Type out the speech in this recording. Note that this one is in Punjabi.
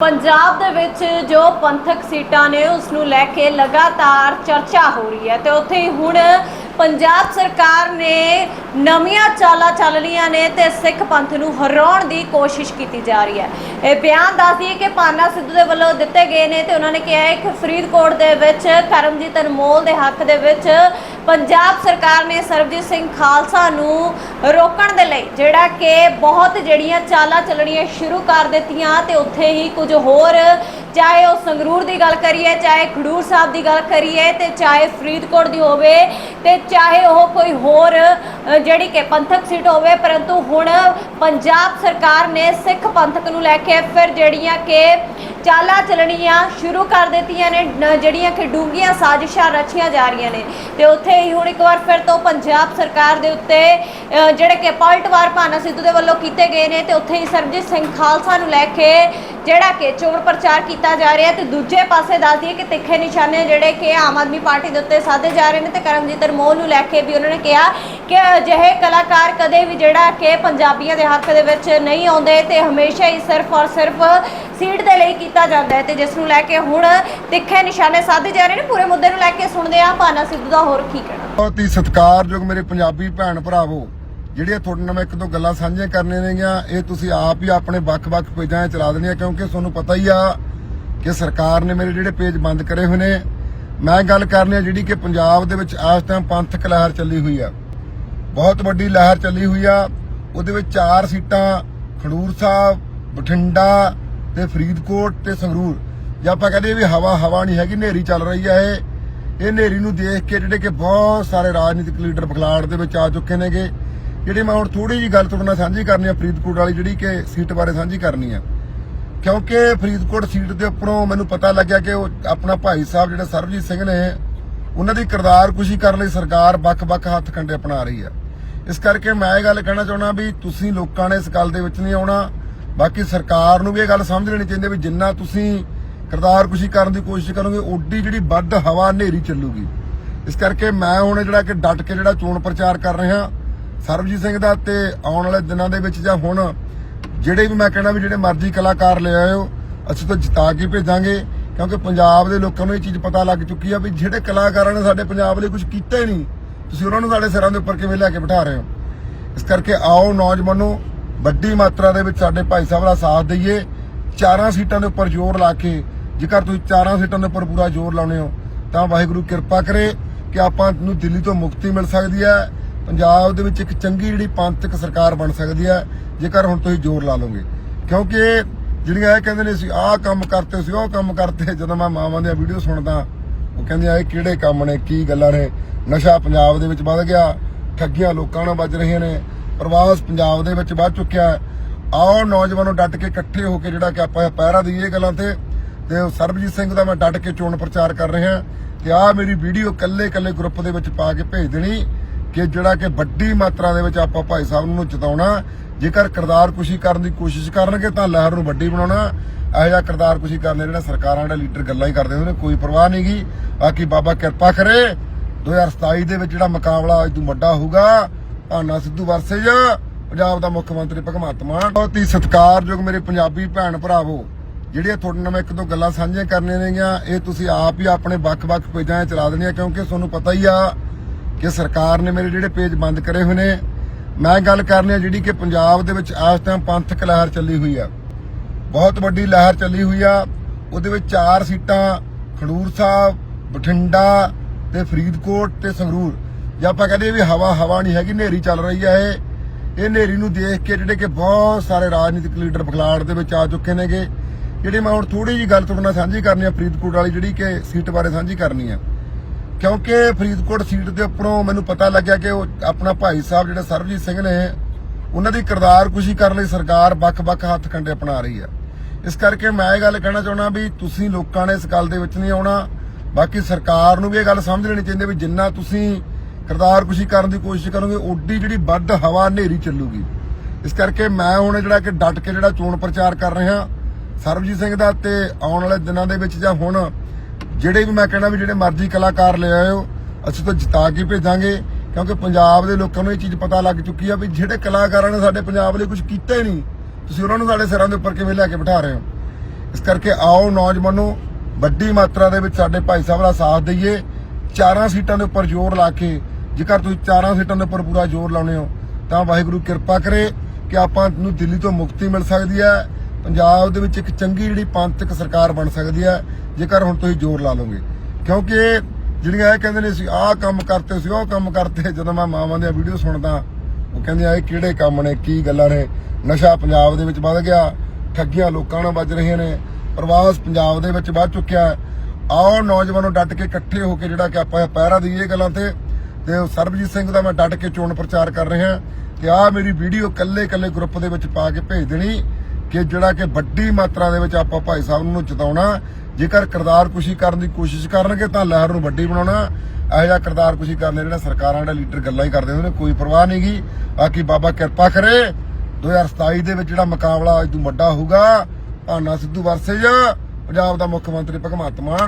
ਪੰਜਾਬ ਦੇ ਵਿੱਚ ਜੋ ਪੰਥਕ ਸੀਟਾਂ ਨੇ ਉਸ ਨੂੰ ਲੈ ਕੇ ਲਗਾਤਾਰ ਚਰਚਾ ਹੋ ਰਹੀ ਹੈ ਤੇ ਉੱਥੇ ਹੀ ਹੁਣ ਪੰਜਾਬ ਸਰਕਾਰ ਨੇ ਨਵੀਆਂ ਚਾਲਾਂ ਚੱਲ ਰਹੀਆਂ ਨੇ ਤੇ ਸਿੱਖ ਪੰਥ ਨੂੰ ਹਰਾਉਣ ਦੀ ਕੋਸ਼ਿਸ਼ ਕੀਤੀ ਜਾ ਰਹੀ ਹੈ। ਇਹ ਬਿਆਨ ਦੱਸਦੀ ਹੈ ਕਿ ਪਾਨਾ ਸਿੱਧੂ ਦੇ ਵੱਲੋਂ ਦਿੱਤੇ ਗਏ ਨੇ ਤੇ ਉਹਨਾਂ ਨੇ ਕਿਹਾ ਹੈ ਕਿ ਫਰੀਦਕੋਟ ਦੇ ਵਿੱਚ ਕਰਮਜੀਤ ਅਨਮੋਲ ਦੇ ਹੱਕ ਦੇ ਵਿੱਚ ਪੰਜਾਬ ਸਰਕਾਰ ਨੇ ਸਰਬਜੀਤ ਸਿੰਘ ਖਾਲਸਾ ਨੂੰ ਰੋਕਣ ਦੇ ਲਈ ਜਿਹੜਾ ਕਿ ਬਹੁਤ ਜਿਹੜੀਆਂ ਚਾਲਾਂ ਚੱਲਣੀਆਂ ਸ਼ੁਰੂ ਕਰ ਦਿੱਤੀਆਂ ਤੇ ਉੱਥੇ ਹੀ ਕੁਝ ਹੋਰ ਚਾਹੇ ਉਹ ਸੰਗਰੂਰ ਦੀ ਗੱਲ ਕਰੀਏ, ਚਾਹੇ ਖਡੂਰ ਸਾਹਿਬ ਦੀ ਗੱਲ ਕਰੀਏ ਤੇ ਚਾਹੇ ਫਰੀਦਕੋਟ ਦੀ ਹੋਵੇ ਤੇ ਚਾਹੇ ਉਹ ਕੋਈ ਹੋਰ ਜਿਹੜੀ ਕਿ ਪੰਥਕ ਸੀਟ ਹੋਵੇ, ਪਰੰਤੂ ਹੁਣ ਪੰਜਾਬ ਸਰਕਾਰ ਨੇ ਸਿੱਖ ਪੰਥਕ ਨੂੰ ਲੈ ਕੇ ਫਿਰ ਜਿਹੜੀਆਂ ਕਿ ਚਾਲਾਂ ਚੱਲਣੀਆਂ ਸ਼ੁਰੂ ਕਰ ਦਿੱਤੀਆਂ ਨੇ ਜਿਹੜੀਆਂ ਕਿ ਡੂੰਘੀਆਂ ਸਾਜ਼ਿਸ਼ਾਂ ਰਚੀਆਂ ਜਾ ਰਹੀਆਂ ਨੇ। ਤੇ ਉੱਥੇ ਹੀ ਹੁਣ ਇੱਕ ਵਾਰ ਫਿਰ ਤੋਂ ਪੰਜਾਬ ਸਰਕਾਰ ਦੇ ਉੱਤੇ ਜਿਹੜੇ ਕਿ ਪਲਟਵਾਰ ਭਾਨਾ ਸਿੱਧੂ ਦੇ ਵੱਲੋਂ ਕੀਤੇ ਗਏ ਨੇ, ਤੇ ਉੱਥੇ ਹੀ ਸਰਬਜੀਤ ਸਿੰਘ ਖਾਲਸਾ ਨੂੰ ਲੈ ਕੇ ਜਿਹੜਾ ਕਿ ਚੋਣ ਪ੍ਰਚਾਰ ਕੀਤਾ ਜਾ ਰਿਹਾ ਤੇ ਦੂਜੇ ਪਾਸੇ ਦੱਸ ਦਈਏ ਕਿ ਤਿੱਖੇ ਨਿਸ਼ਾਨੇ ਜਿਹੜੇ ਕਿ ਆਮ ਆਦਮੀ ਪਾਰਟੀ ਦੇ ਉੱਤੇ ਸਾਧੇ ਜਾ ਰਹੇ ਨੇ, ਤੇ ਕਰਮਜੀਤ ਅਰਮੋਲ ਨੂੰ ਲੈ ਕੇ ਵੀ ਉਹਨਾਂ ਨੇ ਕਿਹਾ ਕਿ ਅਜਿਹੇ ਕਲਾਕਾਰ ਕਦੇ ਵੀ ਜਿਹੜਾ ਕਿ ਪੰਜਾਬੀਆਂ ਦੇ ਹੱਕ ਦੇ ਵਿੱਚ ਨਹੀਂ ਆਉਂਦੇ ਤੇ ਹਮੇਸ਼ਾ ਹੀ ਸਿਰਫ ਔਰ ਸਿਰਫ ਸੀਟ ਦੇ ਲਈ ਕੀਤਾ ਜਾਂਦਾ ਹੈ ਤੇ ਜਿਸ ਨੂੰ ਲੈ ਕੇ ਹੁਣ ਤਿੱਖੇ ਨਿਸ਼ਾਨੇ ਸਾਧੇ ਜਾ ਰਹੇ ਨੇ। ਪੂਰੇ ਮੁੱਦੇ ਨੂੰ ਲੈ ਕੇ ਸੁਣਦੇ ਆ ਭਾਨਾ ਸਿੱਧੂ ਦਾ ਹੋਰ ਕੀ ਕਹਿਣਾ। ਬਹੁਤ ਹੀ ਸਤਿਕਾਰਯੋਗ ਮੇਰੇ ਪੰਜਾਬੀ ਭੈਣ ਭਰਾਵੋ, ਜਿਹੜੀਆਂ ਤੁਹਾਡੇ ਨਾਲ ਮੈਂ ਇੱਕ ਦੋ ਗੱਲਾਂ ਸਾਂਝੀਆਂ ਕਰਨੀਆਂ ਨੇਗੀਆਂ, ਇਹ ਤੁਸੀਂ ਆਪ ਹੀ ਆਪਣੇ ਵੱਖ-ਵੱਖ ਪੇਜਾਂ 'ਚ ਚਲਾ ਦੇਣੀਆਂ, ਕਿਉਂਕਿ ਤੁਹਾਨੂੰ ਪਤਾ ਹੀ ਆ ਕਿ ਸਰਕਾਰ ਨੇ ਮੇਰੇ ਜਿਹੜੇ ਪੇਜ ਬੰਦ ਕਰੇ ਹੋਏ ਨੇ। ਮੈਂ ਗੱਲ ਕਰਨੀ ਆ ਜਿਹੜੀ ਕਿ ਪੰਜਾਬ ਦੇ ਵਿੱਚ ਇਸ ਟਾਈਮ ਪੰਥਕ ਲਹਿਰ ਚੱਲੀ ਹੋਈ ਆ। ਬਹੁਤ ਵੱਡੀ ਲਹਿਰ ਚੱਲੀ ਹੋਈ ਆ। ਉਹਦੇ ਵਿੱਚ ਚਾਰ ਸੀਟਾਂ, ਖਡੂਰ ਸਾਹਿਬ, ਬਠਿੰਡਾ ਤੇ ਫਰੀਦਕੋਟ ਤੇ ਸੰਗਰੂਰ। ਜੇ ਆਪਾਂ ਕਹਦੇ ਵੀ ਹਵਾ ਹਵਾ ਨਹੀਂ ਹੈਗੀ, ਹਨੇਰੀ ਚੱਲ ਰਹੀ ਆ ਇਹ। ਇਹ ਹਨੇਰੀ ਨੂੰ ਦੇਖ ਕੇ ਜਿਹੜੇ ਕਿ ਬਹੁਤ ਸਾਰੇ ਰਾਜਨੀਤਿਕ ਲੀਡਰ ਬਖਲਾੜ ਦੇ ਵਿੱਚ ਆ ਚੁੱਕੇ ਨੇਗੇ। ਜਿਹੜੇ ਮੈਂ ਹੁਣ ਥੋੜੀ ਜੀ ਗੱਲ ਤੁਹਾਡੇ ਨਾਲ ਸਾਂਝੀ ਕਰਨੀ ਆ, ਫਰੀਦਕੋਟ ਵਾਲੀ ਜਿਹੜੀ ਕਿ ਸੀਟ ਬਾਰੇ ਸਾਂਝੀ ਕਰਨੀ ਆ। ਕਿਉਂਕਿ ਫਰੀਦਕੋਟ ਸੀਟ ਦੇ ਉੱਪਰੋਂ ਮੈਨੂੰ ਪਤਾ ਲੱਗਿਆ ਕਿ ਉਹ ਆਪਣਾ ਭਾਈ ਸਾਹਿਬ ਜਿਹੜਾ ਸਰਬਜੀਤ ਸਿੰਘ ਨੇ ਉਹਨਾਂ ਦੀ ਕਿਰਦਾਰ ਕੁਸ਼ੀ ਕਰਨ ਲਈ ਸਰਕਾਰ ਵੱਖ-ਵੱਖ ਹੱਥ ਕੰਡੇ ਅਪਣਾ ਰਹੀ ਹੈ। ਇਸ ਕਰਕੇ ਮੈਂ ਇਹ ਗੱਲ ਕਹਿਣਾ ਚਾਹੁੰਦਾ ਵੀ ਤੁਸੀਂ ਲੋਕਾਂ ਨੇ ਇਸ ਗੱਲ ਦੇ ਵਿੱਚ ਨਹੀਂ ਆਉਣਾ। ਬਾਕੀ ਸਰਕਾਰ ਨੂੰ ਵੀ ਇਹ ਗੱਲ ਸਮਝ ਲੈਣੀ ਚਾਹੀਦੀ ਵੀ ਜਿੰਨਾ ਤੁਸੀਂ ਕਿਰਦਾਰ ਕੁਸ਼ੀ ਕਰਨ ਦੀ ਕੋਸ਼ਿਸ਼ ਕਰੋਗੇ, ਓਡੀ ਜਿਹੜੀ ਵੱਧ ਹਵਾ ਹਨੇਰੀ ਚੱਲੂਗੀ। ਇਸ ਕਰਕੇ ਮੈਂ ਹੁਣ ਜਿਹੜਾ ਕਿ ਡਟ ਕੇ ਜਿਹੜਾ ਚੋਣ ਪ੍ਰਚਾਰ ਕਰ ਰਿਹਾ, ਸਰਬਜੀਤ ਸਿੰਘ ਦਾ ਤੇ ਆਉਣ ਵਾਲੇ ਦਿਨਾਂ ਦੇ ਵਿੱਚ ਜਾਂ ਹੁਣ, ਜਿਹੜੇ ਵੀ ਮੈਂ ਕਹਿਣਾ ਵੀ ਜਿਹੜੇ ਮਰਜ਼ੀ ਕਲਾਕਾਰ ਲੈ ਆਇਓ, ਅਸੀਂ ਤਾਂ ਜਿਤਾ ਕੇ ਭੇਜਾਂਗੇ। ਕਿਉਂਕਿ ਪੰਜਾਬ ਦੇ ਲੋਕਾਂ ਨੂੰ ਇਹ ਚੀਜ਼ ਪਤਾ ਲੱਗ ਚੁੱਕੀ ਆ ਵੀ ਜਿਹੜੇ ਕਲਾਕਾਰਾਂ ਨੇ ਸਾਡੇ ਪੰਜਾਬ ਲਈ ਕੁਝ ਕੀਤਾ ਹੀ ਨਹੀਂ, ਤੁਸੀਂ ਉਹਨਾਂ ਨੂੰ ਸਾਡੇ ਸਿਰਾਂ ਦੇ ਉੱਪਰ ਕਿਵੇਂ ਲੈ ਕੇ ਬਿਠਾ ਰਹੇ ਹੋ? ਇਸ ਕਰਕੇ ਆਓ ਨੌਜਵਾਨੋ, ਵੱਡੀ ਮਾਤਰਾ ਦੇ ਵਿੱਚ ਸਾਡੇ ਭਾਈ ਸਾਹਿਬ ਦਾ ਸਾਥ ਦਈਏ। ਚਾਰਾਂ ਸੀਟਾਂ ਦੇ ਉੱਪਰ ਜ਼ੋਰ ਲਾ ਕੇ, ਜੇਕਰ ਤੁਸੀਂ ਚਾਰਾਂ ਸੀਟਾਂ ਦੇ ਉੱਪਰ ਪੂਰਾ ਜ਼ੋਰ ਲਾਉਣੇ ਹੋ, ਤਾਂ ਵਾਹਿਗੁਰੂ ਕਿਰਪਾ ਕਰੇ ਕਿ ਆਪਾਂ ਨੂੰ ਦਿੱਲੀ ਤੋਂ ਮੁਕਤੀ ਮਿਲ ਸਕਦੀ ਹੈ। ਪੰਜਾਬ ਦੇ ਵਿੱਚ ਇੱਕ ਚੰਗੀ ਜਿਹੜੀ ਪੰਥਕ ਸਰਕਾਰ ਬਣ ਸਕਦੀ ਹੈ, ਜੇਕਰ ਹੁਣ ਤੁਸੀਂ ਜ਼ੋਰ ਲਾ ਲਓਗੇ। ਕਿਉਂਕਿ ਜਿਹੜੀਆਂ ਇਹ ਕਹਿੰਦੇ ਨੇ ਸੀ ਆਹ ਕੰਮ ਕਰਤੇ ਸੀ ਉਹ ਕੰਮ ਕਰਤੇ। ਜਦੋਂ ਮੈਂ ਮਾਵਾਂ ਦੀਆਂ ਵੀਡੀਓ ਸੁਣਦਾ, ਉਹ ਕਹਿੰਦੇ ਆ, ਇਹ ਕਿਹੜੇ ਕੰਮ ਨੇ, ਕੀ ਗੱਲਾਂ ਨੇ? ਨਸ਼ਾ ਪੰਜਾਬ ਦੇ ਵਿੱਚ ਵੱਧ ਗਿਆ, ਠੱਗੀਆਂ ਲੋਕਾਂ ਨਾਲ ਵੱਜ ਰਹੀਆਂ ਨੇ, ਪ੍ਰਵਾਸ ਪੰਜਾਬ ਦੇ ਵਿੱਚ ਵੱਧ ਚੁੱਕਿਆ ਆਓ ਨੌਜਵਾਨੋ ਡਟ ਕੇ ਇਕੱਠੇ ਹੋ ਕੇ ਜਿਹੜਾ ਕਿ ਆਪਾਂ ਪਹਿਰਾ ਦਈਏ ਗੱਲਾਂ ਤੇ ਤੇ ਸਰਬਜੀਤ ਸਿੰਘ ਦਾ ਮੈਂ ਡਟ ਕੇ ਚੋਣ ਪ੍ਰਚਾਰ ਕਰ ਰਿਹਾ ਤੇ ਆਹ ਮੇਰੀ ਵੀਡੀਓ ਕੱਲੇ ਕੱਲੇ ਗਰੁੱਪ ਦੇ ਵਿੱਚ ਪਾ ਕੇ ਭੇਜ ਦੇਣੀ ਕਿ ਜਿਹੜਾ ਕਿ ਵੱਡੀ ਮਾਤਰਾ ਦੇ ਵਿੱਚ ਆਪਾਂ ਭਾਈ ਸਾਹਿਬ ਨੂੰ ਜਿਤਾਉਣਾ ਜੇਕਰ ਕਿਰਦਾਰ ਕੁਸ਼ੀ ਕਰਨ ਦੀ ਕੋਸ਼ਿਸ਼ ਕਰਨਗੇ ਤਾਂ ਲਹਿਰ ਨੂੰ ਵੱਡੀ ਬਣਾਉਣਾ, ਇਹੋ ਜਿਹਾ ਕਿਰਦਾਰ ਕੁਸ਼ੀ ਕਰਨ ਜਿਹੜਾ ਸਰਕਾਰਾਂ ਦੇ ਲੀਡਰ ਗੱਲਾਂ ਹੀ ਕਰਦੇ ਹੁੰਦੇ ਨੇ, ਕੋਈ ਪਰਵਾਹ ਨਹੀਂਗੀ ਬਾਕੀ ਬਾਬਾ ਕਿਰਪਾ ਕਰੇ 2027 ਦੇ ਵਿੱਚ ਜਿਹੜਾ ਮੁਕਾਬਲਾ ਅੱਜ ਤੋਂ ਵੱਡਾ ਹੋਊਗਾ, ਭਾਨਾ ਸਿੱਧੂ ਵਰਸੇਜ, ਪੰਜਾਬ ਦਾ ਮੁੱਖ ਮੰਤਰੀ ਭਗਵੰਤ ਮਾਨ। ਬਹੁਤ ਹੀ ਸਤਿਕਾਰਯੋਗ ਮੇਰੇ ਪੰਜਾਬੀ ਭੈਣ ਭਰਾਵੋ, ਜਿਹੜੀਆਂ ਤੁਹਾਡੇ ਨਾਲ ਮੈਂ ਇੱਕ ਦੋ ਗੱਲਾਂ ਸਾਂਝੀਆਂ ਕਰਨੀਆਂ ਨੇਗੀਆਂ, ਇਹ ਤੁਸੀਂ ਆਪ ਹੀ ਆਪਣੇ ਵੱਖ-ਵੱਖ ਪੇਜਾਂ 'ਚ ਚਲਾ ਦੇਣੀਆਂ, ਕਿਉਂਕਿ ਤੁਹਾਨੂੰ ਪਤਾ ਹੀ ਆ ਕਿ ਸਰਕਾਰ ਨੇ ਮੇਰੇ ਜਿਹੜੇ ਪੇਜ ਬੰਦ ਕਰੇ ਹੋਏ ਨੇ ਮੈਂ ਗੱਲ ਕਰਨੀ ਆ ਜਿਹੜੀ ਕਿ ਪੰਜਾਬ ਦੇ ਵਿੱਚ ਇਸ ਟਾਈਮ ਪੰਥਕ ਲਹਿਰ ਚੱਲੀ ਹੋਈ ਆ। ਬਹੁਤ ਵੱਡੀ ਲਹਿਰ ਚੱਲੀ ਹੋਈ ਆ। ਉਹਦੇ ਵਿੱਚ ਚਾਰ ਸੀਟਾਂ, ਖਡੂਰ ਸਾਹਿਬ, ਬਠਿੰਡਾ ਤੇ ਫਰੀਦਕੋਟ ਤੇ ਸੰਗਰੂਰ। ਜੇ ਆਪਾਂ ਕਹਦੇ ਵੀ ਹਵਾ ਹਵਾ ਨਹੀਂ ਹੈਗੀ, ਹਨੇਰੀ ਚੱਲ ਰਹੀ ਆ ਇਹ। ਇਹ ਹਨੇਰੀ ਨੂੰ ਦੇਖ ਕੇ ਜਿਹੜੇ ਕਿ ਬਹੁਤ ਸਾਰੇ ਰਾਜਨੀਤਿਕ ਲੀਡਰ ਬਖਲਾੜ ਦੇ ਵਿੱਚ ਆ ਚੁੱਕੇ ਨੇਗੇ। ਜਿਹੜੇ ਮੈਂ ਹੁਣ ਥੋੜੀ ਜੀ ਗੱਲ ਤੁਹਾਡੇ ਨਾਲ ਸਾਂਝੀ ਕਰਨੀ ਆ, ਫਰੀਦਕੋਟ ਵਾਲੀ ਜਿਹੜੀ ਕਿ ਸੀਟ ਬਾਰੇ ਸਾਂਝੀ ਕਰਨੀ ਆ। ਕਿਉਂਕਿ ਫਰੀਦਕੋਟ ਸੀਟ ਦੇ ਉੱਪਰੋਂ ਮੈਨੂੰ ਪਤਾ ਲੱਗਿਆ ਕਿ ਉਹ ਆਪਣਾ ਭਾਈ ਸਾਹਿਬ ਜਿਹੜਾ ਸਰਬਜੀਤ ਸਿੰਘ ਨੇ, ਉਹਨਾਂ ਦੀ ਕਿਰਦਾਰ ਕੁਸ਼ੀ ਕਰਨ ਲਈ ਸਰਕਾਰ ਵੱਖ-ਵੱਖ ਹੱਥ ਕੰਡੇ ਅਪਣਾ ਰਹੀ ਆ। ਇਸ ਕਰਕੇ ਮੈਂ ਇਹ ਗੱਲ ਕਹਿਣਾ ਚਾਹੁੰਦਾ ਵੀ ਤੁਸੀਂ ਲੋਕਾਂ ਨੇ ਇਸ ਗੱਲ ਦੇ ਵਿੱਚ ਨਹੀਂ ਆਉਣਾ। ਬਾਕੀ ਸਰਕਾਰ ਨੂੰ ਵੀ ਇਹ ਗੱਲ ਸਮਝ ਲੈਣੀ ਚਾਹੀਦੀ ਵੀ ਜਿੰਨਾ ਤੁਸੀਂ ਕਿਰਦਾਰ ਕੁਸ਼ੀ ਕਰਨ ਦੀ ਕੋਸ਼ਿਸ਼ ਕਰੋਗੇ, ਓਡੀ ਜਿਹੜੀ ਵੱਧ ਹਵਾ ਹਨੇਰੀ ਚੱਲੂਗੀ। ਇਸ ਕਰਕੇ ਮੈਂ ਹੁਣ ਜਿਹੜਾ ਕਿ ਡਟ ਕੇ ਜਿਹੜਾ ਚੋਣ ਪ੍ਰਚਾਰ ਕਰ ਰਿਹਾ, ਸਰਬਜੀਤ ਸਿੰਘ ਦਾ ਤੇ ਆਉਣ ਵਾਲੇ ਦਿਨਾਂ ਦੇ ਵਿੱਚ ਜਾਂ ਹੁਣ ਜਿਹੜੇ ਵੀ ਮੈਂ ਕਹਿਣਾ ਵੀ ਜਿਹੜੇ ਮਰਜ਼ੀ ਕਲਾਕਾਰ ਲੈ ਆਇਓ, ਅਸੀਂ ਤਾਂ ਜਿਤਾ ਕੇ ਭੇਜਾਂਗੇ, ਕਿਉਂਕਿ ਪੰਜਾਬ ਦੇ ਲੋਕਾਂ ਨੂੰ ਇਹ ਚੀਜ਼ ਪਤਾ ਲੱਗ ਚੁੱਕੀ ਆ ਵੀ ਜਿਹੜੇ ਕਲਾਕਾਰਾਂ ਨੇ ਸਾਡੇ ਪੰਜਾਬ ਲਈ ਕੁਝ ਕੀਤਾ ਹੀ ਨਹੀਂ, ਤੁਸੀਂ ਉਹਨਾਂ ਨੂੰ ਸਾਡੇ ਸਿਰਾਂ ਦੇ ਉੱਪਰ ਕਿਵੇਂ ਲੈ ਕੇ ਬਿਠਾ ਰਹੇ ਹੋ? ਇਸ ਕਰਕੇ ਆਓ ਨੌਜਵਾਨੋ, ਵੱਡੀ ਮਾਤਰਾ ਦੇ ਵਿੱਚ ਸਾਡੇ ਭਾਈ ਸਾਹਿਬ ਦਾ ਸਾਥ ਦਈਏ, ਚਾਰਾਂ ਸੀਟਾਂ ਦੇ ਉੱਪਰ ਜ਼ੋਰ ਲਾ ਕੇ, ਜੇਕਰ ਤੁਸੀਂ ਚਾਰਾਂ ਸੀਟਾਂ ਦੇ ਉੱਪਰ ਪੂਰਾ ਜ਼ੋਰ ਲਾਉਣੇ ਹੋ, ਤਾਂ ਵਾਹਿਗੁਰੂ ਕਿਰਪਾ ਕਰੇ ਕਿ ਆਪਾਂ ਨੂੰ ਦਿੱਲੀ ਤੋਂ ਮੁਕਤੀ ਮਿਲ ਸਕਦੀ ਹੈ, ਪੰਜਾਬ ਦੇ ਵਿੱਚ ਇੱਕ ਚੰਗੀ ਜਿਹੜੀ ਪੰਥਕ ਸਰਕਾਰ ਬਣ ਸਕਦੀ ਹੈ ਜੇਕਰ ਹੁਣ ਤੁਸੀਂ ਜ਼ੋਰ ਲਾ ਲਓਗੇ। ਕਿਉਂਕਿ ਜਿਹੜੀਆਂ ਇਹ ਕਹਿੰਦੇ ਨੇ ਸੀ, ਆਹ ਕੰਮ ਕਰਤੇ ਸੀ, ਉਹ ਕੰਮ ਕਰਤੇ। ਜਦੋਂ ਮੈਂ ਮਾਵਾਂ ਦੀਆਂ ਵੀਡੀਓ ਸੁਣਦਾ, ਉਹ ਕਹਿੰਦੇ ਆ, ਇਹ ਕਿਹੜੇ ਕੰਮ ਨੇ, ਕੀ ਗੱਲਾਂ ਨੇ? ਨਸ਼ਾ ਪੰਜਾਬ ਦੇ ਵਿੱਚ ਵੱਧ ਗਿਆ, ਠੱਗੀਆਂ ਲੋਕਾਂ ਨਾਲ ਵੱਜ ਰਹੀਆਂ ਨੇ, ਪ੍ਰਵਾਸ ਪੰਜਾਬ ਦੇ ਵਿੱਚ ਵੱਧ ਚੁੱਕਿਆ। ਹੈ। ਆਓ, ਨੌਜਵਾਨੋ ਡਟ ਕੇ ਇਕੱਠੇ ਹੋ ਕੇ ਜਿਹੜਾ ਕਿ ਆਪਾਂ ਪਹਿਰਾ ਦਈਏ ਗੱਲਾਂ ਤੇ ਤੇ ਸਰਬਜੀਤ ਸਿੰਘ ਦਾ ਮੈਂ ਡਟ ਕੇ ਚੋਣ ਪ੍ਰਚਾਰ ਕਰ ਰਿਹਾ ਤੇ ਆਹ ਮੇਰੀ ਵੀਡੀਓ ਕੱਲੇ ਕੱਲੇ ਗਰੁੱਪ ਦੇ ਵਿੱਚ ਪਾ ਕੇ ਭੇਜ ਦੇਣੀ। ਕਿ ਜਿਹੜਾ ਕਿ ਵੱਡੀ ਮਾਤਰਾ ਦੇ ਵਿੱਚ ਆਪਾਂ ਭਾਈ ਸਾਹਿਬ ਨੂੰ ਜਿਤਾਉਣਾ, ਜੇਕਰ ਕਿਰਦਾਰ ਕੁਸ਼ੀ ਕਰਨ ਦੀ ਕੋਸ਼ਿਸ਼ ਕਰਨਗੇ ਤਾਂ ਲਹਿਰ ਨੂੰ ਵੱਡੀ ਬਣਾਉਣਾ। ਇਹੋ ਜਿਹਾ ਕਿਰਦਾਰ ਕੁਸ਼ੀ ਕਰਨੇ ਜਿਹੜਾ ਸਰਕਾਰਾਂ ਦੇ ਲੀਡਰ ਗੱਲਾਂ ਹੀ ਕਰਦੇ ਹੁੰਦੇ ਨੇ, ਕੋਈ ਪਰਵਾਹ ਨਹੀਂਗੀ ਬਾਕੀ ਬਾਬਾ ਕਿਰਪਾ ਕਰੇ 2027 ਦੇ ਵਿੱਚ ਜਿਹੜਾ ਮੁਕਾਬਲਾ ਅੱਜ ਇਦੋਂ ਵੱਡਾ ਹੋਊਗਾ, ਭਾਨਾ ਸਿੱਧੂ ਵਰਸੇ ਪੰਜਾਬ ਦਾ ਮੁੱਖ ਮੰਤਰੀ ਭਗਵੰਤ ਮਾਨ।